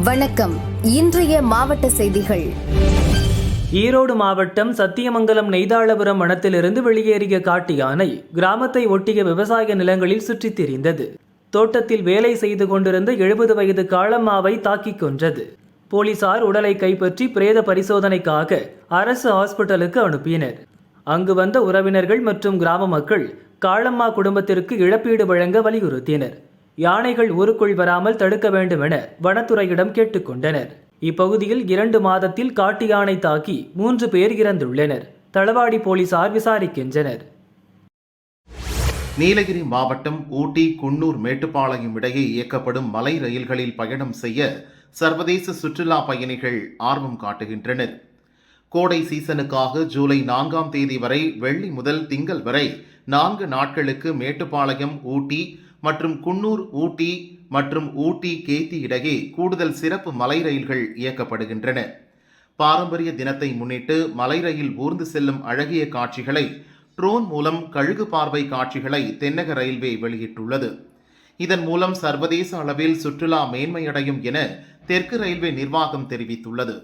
வணக்கம். இன்றைய மாவட்ட செய்திகள். ஈரோடு மாவட்டம் சத்தியமங்கலம் நெய்தாளபுரம் வனத்திலிருந்து வெளியேறிய காட்டு யானை கிராமத்தை ஒட்டிய விவசாய நிலங்களில் சுற்றித் திரிந்தது. தோட்டத்தில் வேலை செய்து கொண்டிருந்த எழுபது வயது காளம்மாவை தாக்கிக் கொன்றது. போலீசார் உடலை கைப்பற்றி பிரேத பரிசோதனைக்காக அரசு ஹாஸ்பிட்டலுக்கு அனுப்பினர். அங்கு வந்த உறவினர்கள் மற்றும் கிராம மக்கள் காளம்மா குடும்பத்திற்கு இழப்பீடு வழங்க வலியுறுத்தினர். யானைகள் ஊருக்குள் வராமல் தடுக்க வேண்டும் என வனத்துறையிடம் கேட்டுக்கொண்டனர். இப்பகுதியில் இரண்டு மாதத்தில் காட்டு யானை தாக்கி மூன்று பேர் இறந்துள்ளனர். தளவாடி போலீசார் விசாரிக்கின்றனர். நீலகிரி மாவட்டம் ஊட்டி குன்னூர் மேட்டுப்பாளையம் இடையே இயக்கப்படும் மலை ரயில்களில் பயணம் செய்ய சர்வதேச சுற்றுலா பயணிகள் ஆர்வம் காட்டுகின்றனர். கோடை சீசனுக்காக ஜூலை நான்காம் தேதி வரை வெள்ளி முதல் திங்கள் வரை நான்கு நாட்களுக்கு மேட்டுப்பாளையம் ஊட்டி மற்றும் குன்னூர் ஊட்டி மற்றும் ஊட்டி கேத்தி இடையே கூடுதல் சிறப்பு மலை ரயில்கள் இயக்கப்படுகின்றன. பாரம்பரிய தினத்தை முன்னிட்டு மலை ரயில் ஊர்ந்து செல்லும் அழகிய காட்சிகளை ட்ரோன் மூலம் கழுகு பார்வை காட்சிகளை தென்னக ரயில்வே வெளியிட்டுள்ளது. இதன் மூலம் சர்வதேச அளவில் சுற்றுலா மேன்மையடையும் என தெற்கு ரயில்வே நிர்வாகம் தெரிவித்துள்ளது.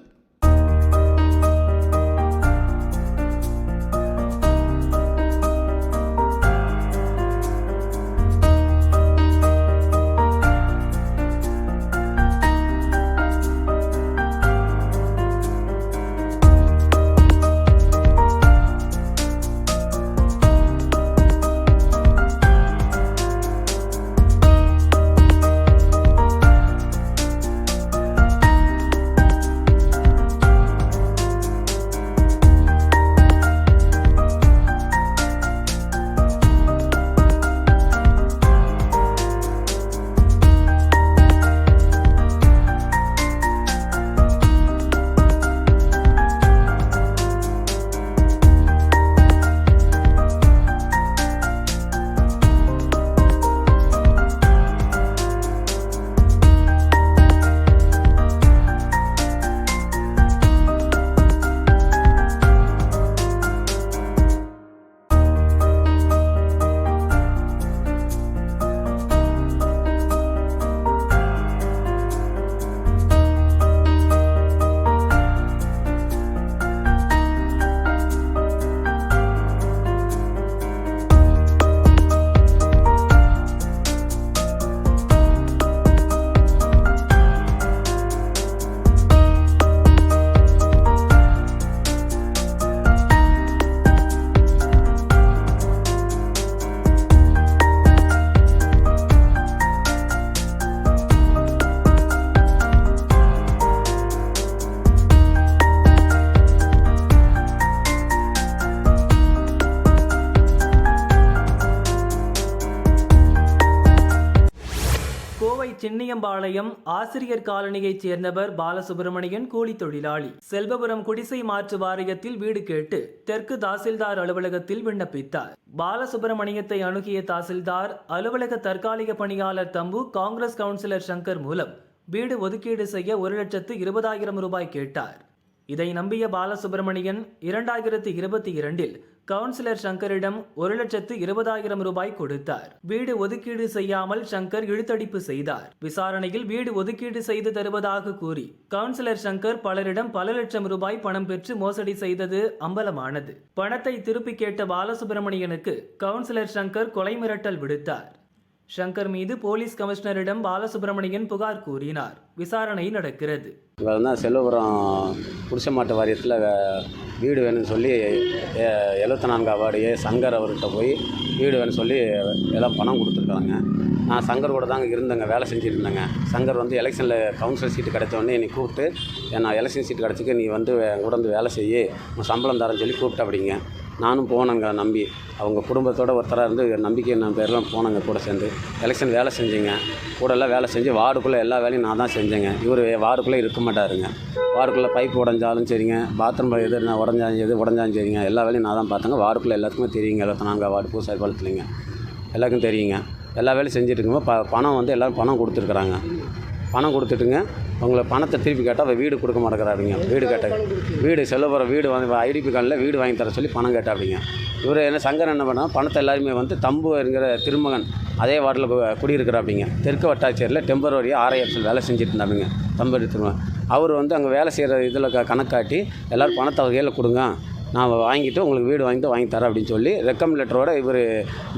பாளையம் ஆசிரியர் காலனியைச் சேர்ந்தவர் பாலசுப்பிரமணியன் கூலி தொழிலாளி. செல்வபுரம் குடிசை மாற்று வாரியத்தில் வீடு கேட்டு தெற்கு தாசில்தார் அலுவலகத்தில் விண்ணப்பித்தார். பாலசுப்பிரமணியத்தை அணுகிய தாசில்தார் அலுவலக தற்காலிக பணியாளர் தம்பு காங்கிரஸ் கவுன்சிலர் சங்கர் மூலம் வீடு ஒதுக்கீடு செய்ய ஒரு லட்சத்து இருபதாயிரம் ரூபாய் கேட்டார். இதை நம்பிய பாலசுப்பிரமணியன் இரண்டாயிரத்து இருபத்தி இரண்டில் கவுன்சிலர் சங்கரிடம் ஒரு லட்சத்து இருபதாயிரம் ரூபாய் கொடுத்தார். வீடு ஒதுக்கீடு செய்யாமல் சங்கர் இழுத்தடிப்பு செய்தார். விசாரணையில் வீடு ஒதுக்கீடு செய்து தருவதாக கூறி கவுன்சிலர் சங்கர் பலரிடம் பல லட்சம் ரூபாய் பணம் பெற்று மோசடி செய்தது அம்பலமானது. பணத்தை திருப்பி கேட்ட பாலசுப்பிரமணியனுக்கு கவுன்சிலர் சங்கர் கொலை மிரட்டல் விடுத்தார். சங்கர் மீது போலீஸ் கமிஷனரிடம் பாலசுப்ரமணியன் புகார் கூறினார். விசாரணை நடக்கிறது. இவர் தான் செல்வபுரம் புருஷமாட்டு வாரியத்தில் வீடு வேணும்னு சொல்லி எழுபத்தி நான்கு அவார்டு ஏ சங்கர் அவர்கிட்ட போய் வீடு வேணும்னு சொல்லி எல்லாம் பணம் கொடுத்துருக்காங்க. நான் சங்கர் கூட தாங்க இருந்தேங்க வேலை செஞ்சுட்டு இருந்தேங்க சங்கர் வந்து எலெக்ஷனில் கவுன்சிலர் சீட்டு கிடைச்சோடனே என்னை கூப்பிட்டு நான் எலெக்ஷன் சீட்டு கிடச்சிக்க நீ வந்து கூட வந்து வேலை செய்ய உன் சம்பளம் தரேன்னு சொல்லி கூப்பிட்டு அப்படிங்க நானும் போனேங்க நம்பி. அவங்க குடும்பத்தோட ஒருத்தராக இருந்து நம்பிக்கை நான் பேர்லாம் போனேங்க கூட சேர்ந்து. எலெக்ஷன் வேலை செஞ்சேங்க. கூட எல்லாம் வேலை செஞ்சு வார்டுக்குள்ளே எல்லா வேலையும் நான் தான் செஞ்சேங்க. இவர் வார்டுக்குள்ளே இருக்க மாட்டாருங்க. வார்டுக்குள்ளே பைப் உடஞ்சாலும் சரிங்க பாத்ரூம் எது நான் உடஞ்சாலும் எது உடஞ்சாலும் சரிங்க. எல்லா வேலையும் நான் தான் பார்த்தேங்க. வார்டுக்குள்ளே எல்லாத்துக்குமே தெரியுங்க இருபத்தி நான்கு வார்டு பூசாரி பாலத்துலேங்க. எல்லாருக்கும் தெரியுங்க. எல்லா வேலையும் செஞ்சுட்டு இருக்கும்போது ப பணம் வந்து எல்லோரும் பணம் கொடுத்துருக்குறாங்க. பணம் கொடுத்துட்டுங்க உங்களை பணத்தை திருப்பி கேட்டால் அவள் வீடு கொடுக்க மாட்டேங்கிறாருங்க. வீடு கேட்ட வீடு செல்லப்புறம் வீடு வந்து ஐடிபி கார்டில் வீடு வாங்கி தர சொல்லி பணம் கேட்டாப்பிங்க இவர் என்ன சங்கர் என்ன பண்ணால் பணத்தை எல்லாருமே வந்து தம்பு என்கிற திருமகன் அதே வார்டில் குடியிருக்கிறாப்பிங்க. தெற்கு வட்டாட்சியரில் டெம்பரவரியாக ஆர்ஐஎஃப்எல் வேலை செஞ்சுட்டு இருந்தாப்பிங்க தம்பு திருமகன். அவர் வந்து அங்கே வேலை செய்கிற இதில் க கணக்காட்டி எல்லோரும் பணத்தை அவர் கையில் கொடுங்க. நான் வாங்கிட்டு உங்களுக்கு வீடு வாங்கிட்டு வாங்கி தரேன் அப்படின்னு சொல்லி ரெக்கம் லெட்டரோட இவர்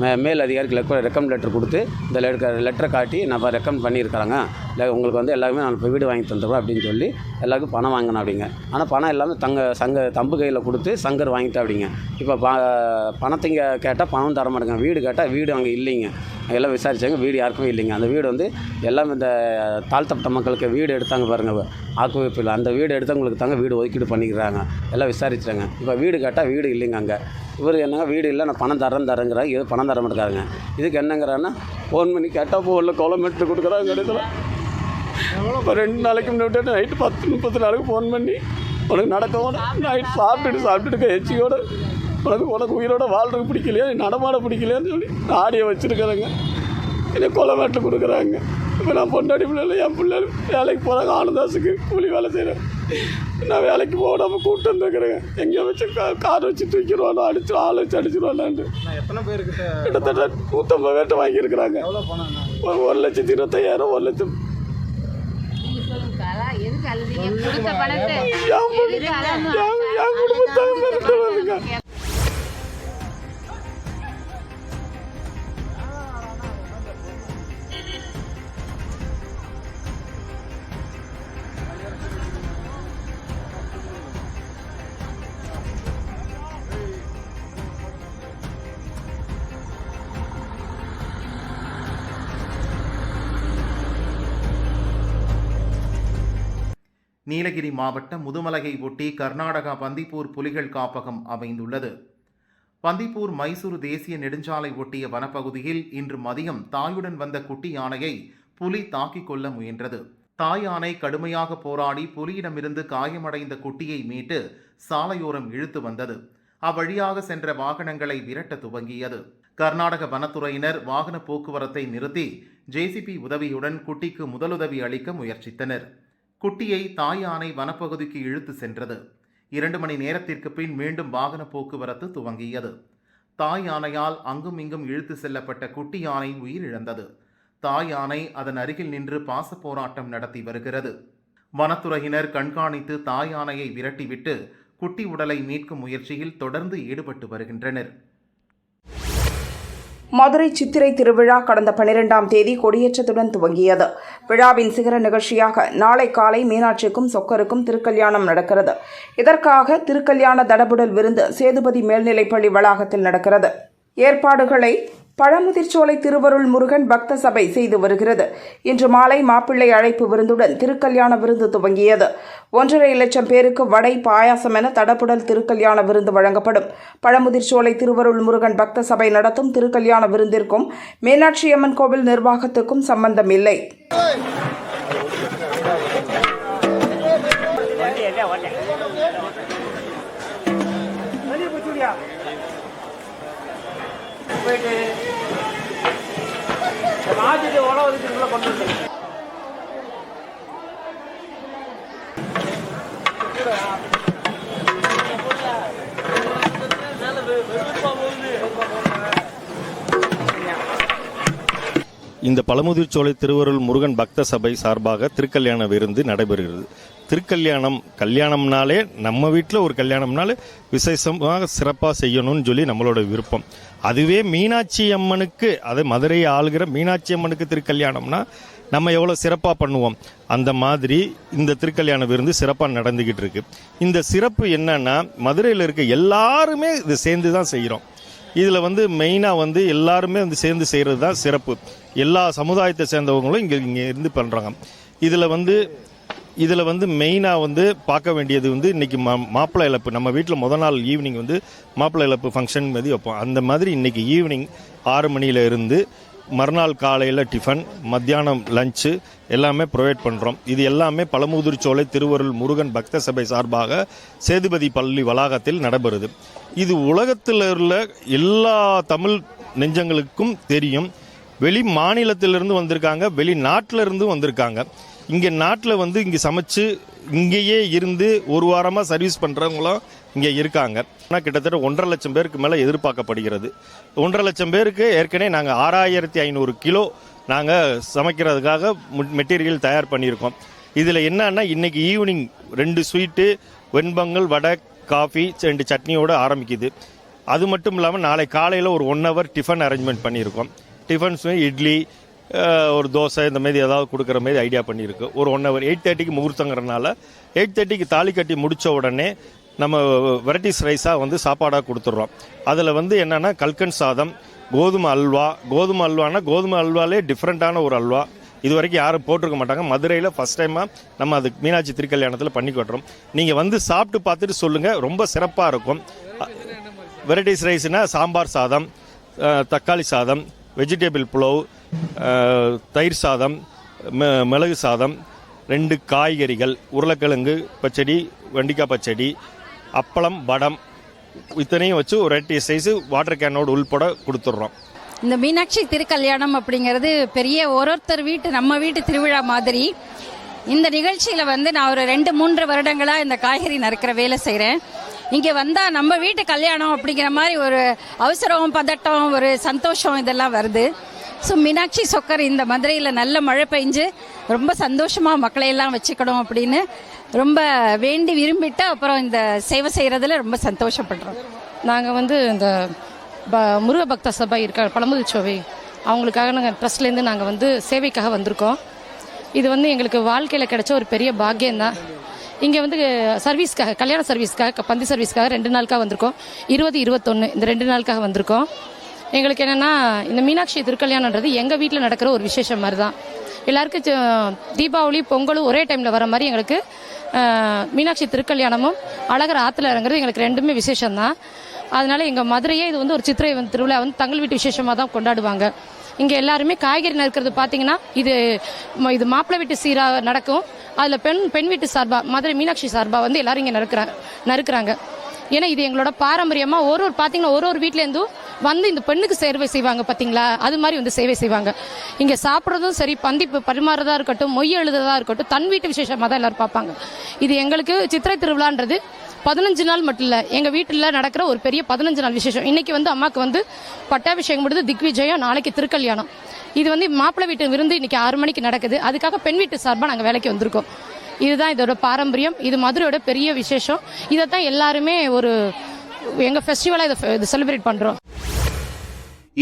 மே மேல் அதிகாரிக்கு ரெக்கம் லெட்டர் கொடுத்து இந்த லெட்டரை காட்டி நான் ரெக்கமெண்ட் பண்ணியிருக்கிறாங்க இல்லை உங்களுக்கு வந்து எல்லாருமே நான் இப்போ வீடு வாங்கி தந்துடுறோம் அப்படின்னு சொல்லி எல்லாருக்கும் பணம் வாங்கினேன் அப்படிங்க ஆனால் பணம் எல்லாமே தங்க சங்க தம்பு கையில் கொடுத்து சங்கர் வாங்கிட்டேன் அப்படிங்க இப்போ ப பணத்தைங்க கேட்டால் பணம் தர மாட்டேங்க வீடு கேட்டால் வீடு அங்கே இல்லைங்க. எல்லாம் விசாரித்தாங்க வீடு யாருக்குமே இல்லைங்க. அந்த வீடு வந்து எல்லாம் இந்த தாழ்த்தப்பட்ட மக்களுக்கு வீடு எடுத்தாங்க பாருங்கள் ஆக்குவிப்பில். அந்த வீடு எடுத்தவங்களுக்கு தாங்க வீடு ஒதுக்கீடு பண்ணிக்கிறாங்க. எல்லாம் விசாரிச்சாங்க. இப்போ வீடு கேட்டால் வீடு இல்லைங்க அங்கே. இவர் என்னங்க வீடு இல்லை நான் பணம் தரேன் தரேங்கிறாங்க இது பணம் தர மாட்டேங்கிறாங்க இதுக்கு என்னங்கிறான்னா ஃபோன் பண்ணி கேட்டால் போகல கோலம் எடுத்து கொடுக்குறாங்க இடத்துல இப்போ ரெண்டு நாளைக்கு முன்னாடி நைட்டு பத்து முப்பத்தி நாளுக்கு ஃபோன் பண்ணி உனக்கு நடக்கவும் நைட் சாப்பிட்டுட்டு சாப்பிட்டுட்டு எச்சியோடு உனக்கு உனக்கு உயிரோட வாழ்றது பிடிக்கலையா நீ நடமாட பிடிக்கலையான்னு சொல்லி ஆடியை வச்சுருக்கிறேங்க. என்னை கொலை மேட்டில் கொடுக்குறாங்க. இப்போ நான் பொண்டாடி பிள்ளை என் பிள்ளை வேலைக்கு போகிறாங்க ஆனந்தாஸுக்கு கூலி வேலை செய்கிறேன் நான் வேலைக்கு போடாமல் கூப்பிட்டு வந்துருக்குறேங்க எங்கேயோ வச்சு கா கார் வச்சு தூக்கிடுவானோ அடிச்சு ஆள் வச்சு அடிச்சிருவானான்ட்டு. கிட்டத்தட்ட நூற்றம்பது பேர்ட்ட வாங்கியிருக்கிறாங்க. ஒரு ஒரு லட்சத்தி இருபத்தையாயிரம் ஒரு லட்சம். என் குடும்பத்தை நீலகிரி மாவட்டம் முதுமலையை ஒட்டி கர்நாடகா பந்திப்பூர் புலிகள் காப்பகம் அமைந்துள்ளது. பந்திப்பூர் மைசூர் தேசிய நெடுஞ்சாலை ஒட்டிய வனப்பகுதியில் இன்று மதியம் தாயுடன் வந்த குட்டி யானையை புலி தாக்கிக் கொள்ள முயன்றது. தாய் யானை கடுமையாக போராடி புலியிடமிருந்து காயமடைந்த குட்டியை மீட்டு சாலையோரம் இழுத்து வந்தது. அவ்வழியாக சென்ற வாகனங்களை விரட்ட துவங்கியது. கர்நாடக வனத்துறையினர் வாகன போக்குவரத்தை நிறுத்தி ஜேசிபி உதவியுடன் குட்டிக்கு முதலுதவி அளிக்க முயற்சித்தனர். குட்டியை தாய் யானை வனப்பகுதிக்கு இழுத்து சென்றது. இரண்டு மணி நேரத்திற்கு பின் மீண்டும் வாகன போக்குவரத்து துவங்கியது. தாய் யானையால் அங்கும் இங்கும் இழுத்து செல்லப்பட்ட குட்டி யானை உயிரிழந்தது தாய் யானை அதன் அருகில் நின்று பாச போராட்டம் நடத்தி வருகிறது. வனத்துறையினர் கண்காணித்து தாய் யானையை விரட்டிவிட்டு குட்டி உடலை மீட்கும் முயற்சியில் தொடர்ந்து ஈடுபட்டு வருகின்றனர். மதுரை சித்திரை திருவிழா கடந்த பனிரெண்டாம் தேதி கொடியேற்றத்துடன் துவங்கியது. விழாவின் சிகர நிகழ்ச்சியாக நாளை காலை மீனாட்சிக்கும் சொக்கருக்கும் திருக்கல்யாணம் நடக்கிறது. இதற்காக திருக்கல்யாண தடபுடல் விருந்து சேதுபதி மேல்நிலைப்பள்ளி வளாகத்தில் நடக்கிறது. ஏற்பாடுகளை பழமுதிர்ச்சோலை திருவருள் முருகன் பக்த சபை செய்து வருகிறது. இன்று மாலை மாப்பிள்ளை அழைப்பு விருந்துடன் திருக்கல்யாண விருந்து துவங்கியது. ஒன்றரை லட்சம் பேருக்கு வடை பாயாசம் என தடப்புடல் திருக்கல்யாண விருந்து வழங்கப்படும். பழமுதிர்ச்சோலை திருவருள் முருகன் பக்த சபை நடத்தும் திருக்கல்யாண விருந்திற்கும் மீனாட்சியம்மன் கோவில் நிர்வாகத்துக்கும் சம்பந்தம் இல்லை decirlo con இந்த பழமுதிர்ச்சோலை திருவருள் முருகன் பக்த சபை சார்பாக திருக்கல்யாண விருந்து நடைபெறுகிறது. திருக்கல்யாணம் கல்யாணம்னாலே நம்ம வீட்டில் ஒரு கல்யாணம்னாலே விசேஷமாக சிறப்பாக செய்யணும்னு சொல்லி நம்மளோட விருப்பம். அதுவே மீனாட்சி அம்மனுக்கு அது மதுரையை ஆளுகிற மீனாட்சி அம்மனுக்கு திருக்கல்யாணம்னா நம்ம எவ்வளோ சிறப்பாக பண்ணுவோம். அந்த மாதிரி இந்த திருக்கல்யாண விருந்து சிறப்பாக நடந்துக்கிட்டு இருக்கு. இந்த சிறப்பு என்னன்னா மதுரையில் இருக்க எல்லாருமே இது சேர்ந்து தான் செய்கிறோம் இதில் வந்து மெயினாக வந்து எல்லாருமே வந்து சேர்ந்து செய்கிறது தான் சிறப்பு. எல்லா சமுதாயத்தை சேர்ந்தவங்களும் இங்கே இங்கே இருந்து பண்ணுறாங்க இதில் வந்து இதில் வந்து மெயினாக வந்து பார்க்க வேண்டியது வந்து இன்றைக்கி மா மாப்பிள்ளை இழப்பு. நம்ம வீட்டில் முத நாள் ஈவினிங் வந்து மாப்பிள்ளை இழப்பு ஃபங்க்ஷன் மாதிரி வைப்போம். அந்த மாதிரி இன்றைக்கி ஈவினிங் ஆறு மணியில் இருந்து மறுநாள் காலையில் டிஃபன் மத்தியானம் லஞ்சு எல்லாமே ப்ரொவைட் பண்ணுறோம் இது எல்லாமே பழமுதிர்ச்சோலை திருவருள் முருகன் பக்த சபை சார்பாக சேதுபதி பள்ளி வளாகத்தில் நடைபெறுது. இது உலகத்தில் உள்ள எல்லா தமிழ் நெஞ்சங்களுக்கும் தெரியும். வெளி மாநிலத்திலிருந்து வந்திருக்காங்க வெளிநாட்டிலிருந்து வந்திருக்காங்க. இங்கே நாட்டில் வந்து இங்கே சமைச்சு இங்கேயே இருந்து ஒரு வாரமாக சர்வீஸ் பண்ணுறவங்களும் இங்கே இருக்காங்க. ஆனால் கிட்டத்தட்ட ஒன்றரை லட்சம் பேருக்கு மேலே எதிர்பார்க்கப்படுகிறது. ஒன்றரை லட்சம் பேருக்கு ஏற்கனவே நாங்கள் ஆறாயிரத்தி ஐநூறு கிலோ நாங்கள் சமைக்கிறதுக்காக மெட்டீரியல் தயார் பண்ணியிருக்கோம். இதில் என்னன்னா இன்றைக்கி ஈவினிங் ரெண்டு ஸ்வீட்டு வெண்பொங்கல் வடை காஃபி ரெண்டு சட்னியோடு ஆரம்பிக்குது. அது மட்டும் இல்லாமல் நாளை காலையில் ஒரு ஒன் ஹவர் டிஃபன் அரேஞ்ச்மெண்ட் பண்ணியிருக்கோம். டிஃபன்ஸ் இட்லி ஒரு தோசை இந்த மாதிரி ஏதாவது கொடுக்குற மாதிரி ஐடியா பண்ணியிருக்கு. ஒரு ஒன் ஹவர் எயிட் தேர்ட்டிக்கு முகூர்த்தங்கிறனால எயிட் தேர்ட்டிக்கு தாலி கட்டி முடித்த உடனே நம்ம வெரைட்டிஸ் ரைஸாக வந்து சாப்பாடாக கொடுத்துட்றோம் அதில் வந்து என்னென்னா கல்கன் சாதம் கோதுமை அல்வா. கோதுமை அல்வானா கோதுமை அல்வாலே டிஃப்ரெண்ட்டான ஒரு அல்வா. இது வரைக்கும் யாரும் போட்டிருக்க மாட்டாங்க. மதுரையில் ஃபஸ்ட் டைமாக நம்ம அது மீனாட்சி திருக்கல்யாணத்தில் பண்ணி கொட்டுறோம். நீங்கள் வந்து சாப்பிட்டு பார்த்துட்டு சொல்லுங்கள் ரொம்ப சிறப்பாக இருக்கும். வெரைட்டிஸ் ரைஸ்னால் சாம்பார் சாதம் தக்காளி சாதம் வெஜிடேபிள் புலவ் தயிர் சாதம் மிளகு சாதம் ரெண்டு காய்கறிகள் உருளைக்கிழங்கு பச்சடி வெண்டிக்காய் பச்சடி அப்பளம் வடம் இத்தனையும் வச்சு ஒரு ரெட்டி சைஸு வாட்டர் கேனோடு உள்பட கொடுத்துட்றோம். இந்த மீனாட்சி திருக்கல்யாணம் அப்படிங்கிறது பெரிய ஒரு ஒருத்தர் வீட்டு நம்ம வீட்டு திருவிழா மாதிரி. இந்த நிகழ்ச்சியில் வந்து நான் ஒரு ரெண்டு மூன்று வருடங்களாக இந்த காய்கறி நறுக்கிற வேலை செய்கிறேன் இங்கே வந்தால் நம்ம வீட்டு கல்யாணம் அப்படிங்கிற மாதிரி ஒரு அவசரம் பதட்டம் ஒரு சந்தோஷம் இதெல்லாம் வருது. ஸோ மீனாட்சி சொக்கர் இந்த மதுரையில் நல்ல மழை பெஞ்சு ரொம்ப சந்தோஷமாக மக்களையெல்லாம் வச்சுக்கணும் அப்படின்னு ரொம்ப வேண்டி விரும்பிட்டு அப்புறம் இந்த சேவை செய்கிறதுல ரொம்ப சந்தோஷப்படுறோம். நாங்கள் வந்து இந்த ப முருக பக்த சபை இருக்க பழமுதிர்ச்சோவை அவங்களுக்காக நாங்கள் ட்ரஸ்ட்லேருந்து நாங்கள் வந்து சேவைக்காக வந்திருக்கோம். இது வந்து எங்களுக்கு வாழ்க்கையில் கிடைச்ச ஒரு பெரிய பாக்கியம்தான். இங்கே வந்து சர்வீஸ்க்காக கல்யாண சர்வீஸ்க்காக பந்தி சர்வீஸ்க்காக ரெண்டு நாளுக்காக வந்திருக்கோம். இருபது இருபத்தொன்று இந்த ரெண்டு நாளுக்காக வந்திருக்கோம். எங்களுக்கு என்னென்னா இந்த மீனாட்சி திருக்கல்யாணன்றது எங்கள் வீட்டில் நடக்கிற ஒரு விசேஷம் மாதிரி தான் எல்லாருக்கும் தீபாவளி பொங்கலும் ஒரே டைமில் வர மாதிரி எங்களுக்கு மீனாட்சி திருக்கல்யாணமும் அழகர் ஆற்றுல இறங்குறது எங்களுக்கு ரெண்டுமே விசேஷம்தான். அதனால எங்கள் மதுரையே இது வந்து ஒரு சித்திரை திருவிழா வந்து தங்கள் வீட்டு விசேஷமாக தான் கொண்டாடுவாங்க. இங்கே எல்லாருமே காய்கறி நறுக்கிறது பார்த்தீங்கன்னா இது ம- இது மாப்பிள்ளை வீட்டு சீராக நடக்கும். அதில் பெண் பெண் வீட்டு சார்பாக மதுரை மீனாட்சி சார்பாக வந்து எல்லாரும் இங்கே நறுக்கிறாங்க நறுக்கிறாங்க. ஏன்னா இது எங்களோட பாரம்பரியமாக ஒரு ஒரு பார்த்தீங்கன்னா ஒரு ஒரு வீட்டிலேருந்தும் வந்து இந்த பெண்ணுக்கு சேவை செய்வாங்க பார்த்தீங்களா அது மாதிரி வந்து சேவை செய்வாங்க. இங்கே சாப்பிட்றதும் சரி பந்தி ப- பரிமாறுறதா இருக்கட்டும் மொய் எழுதுறதா இருக்கட்டும் தன் வீட்டு விசேஷமாக தான் எல்லாரும் பார்ப்பாங்க. இது எங்களுக்கு சித்திரை திருவிழான்றது பதினஞ்சு நாள் மட்டும் இல்லை எங்கள் வீட்டில் நடக்கிற ஒரு பெரிய பதினஞ்சு நாள் விசேஷம். இன்னைக்கு வந்து அம்மாவுக்கு வந்து பட்டாபிஷேகம் முடிது திக்விஜயம் நாளைக்கு திருக்கல்யாணம். இது வந்து மாப்பிள்ளை வீட்டு விருந்து இன்னைக்கு ஆறு மணிக்கு நடக்குது. அதுக்காக பெண் வீட்டு சார்பாக நாங்கள் வேலைக்கு வந்திருக்கோம். இதுதான் இதோட பாரம்பரியம். இது மதுரையோட பெரிய விசேஷம். இதை தான் எல்லாருமே ஒரு எங்கள் ஃபெஸ்டிவலாக இதை செலிப்ரேட் பண்ணுறோம்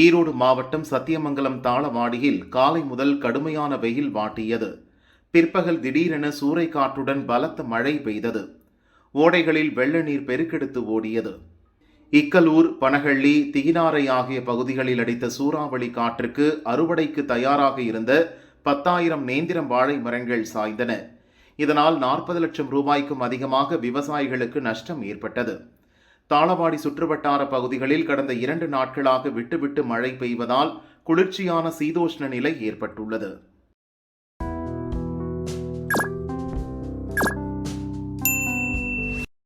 ஈரோடு மாவட்டம் சத்தியமங்கலம் தாளவாடியில் காலை முதல் கடுமையான வெயில் வாட்டியது. பிற்பகல் திடீரென சூறைக்காற்றுடன் பலத்த மழை பெய்தது. ஓடைகளில் வெள்ள நீர் பெருக்கெடுத்து ஓடியது. இக்கலூர் பனகள்ளி திகினாரை ஆகிய பகுதிகளில் அடித்த சூறாவளி காற்றுக்கு அறுவடைக்கு தயாராக இருந்த பத்தாயிரம் நேந்திரம் வாழை மரங்கள் சாய்ந்தன. இதனால் நாற்பது லட்சம் ரூபாய்க்கும் அதிகமாக விவசாயிகளுக்கு நஷ்டம் ஏற்பட்டது. தாளவாடி சுற்றுவட்டார பகுதிகளில் கடந்த இரண்டு நாட்களாக விட்டுவிட்டு மழை பெய்வதால் குளிர்ச்சியான சீதோஷ்ண நிலை ஏற்பட்டுள்ளது.